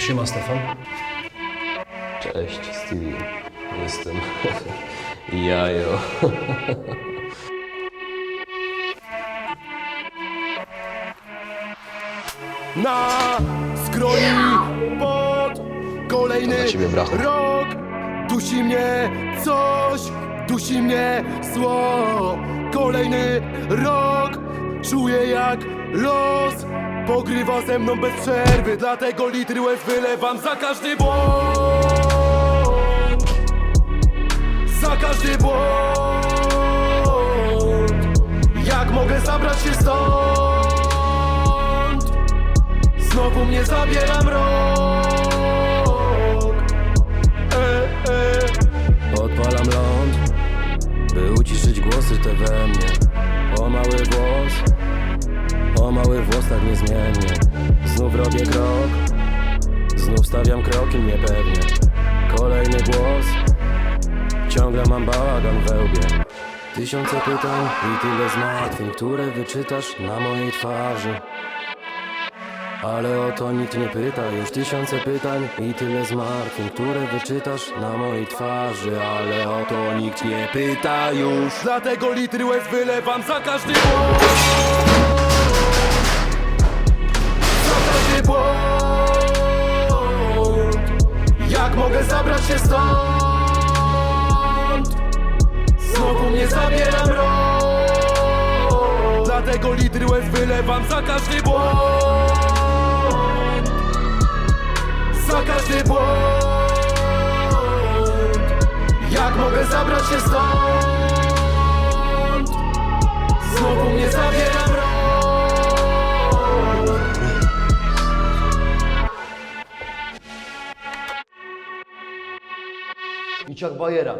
To siema Stefan. Cześć, Stevie. Jestem jajo. na skroni pod kolejny To dla ciebie, brachu. rok. Dusi mnie coś, dusi mnie zło. Kolejny rok, czuję jak los pogrywa ze mną bez przerwy. Dlatego litry łez wylewam za każdy błąd. Za każdy błąd. Jak mogę zabrać się stąd? Znowu mnie zabiera mrok e, e. Odpalam ląd By uciszyć głosy te we mnie O mały włos O mały włos tak niezmiennie Znów robię krok. Znów stawiam kroki niepewnie. Kolejny głos. Ciągle mam bałagan we łbie. Tysiące pytań i tyle zmartwień Które wyczytasz na mojej twarzy. Ale o to nikt nie pyta, już tysiące pytań i tyle zmartwień, które wyczytasz na mojej twarzy, ale o to nikt nie pyta już. Dlatego litry łez wylewam za każdy błąd. Się stąd? Znowu mnie zabiera mrok Dlatego litry łez wylewam za każdy błąd Za każdy błąd Jak mogę zabrać się stąd? Michak Baiera.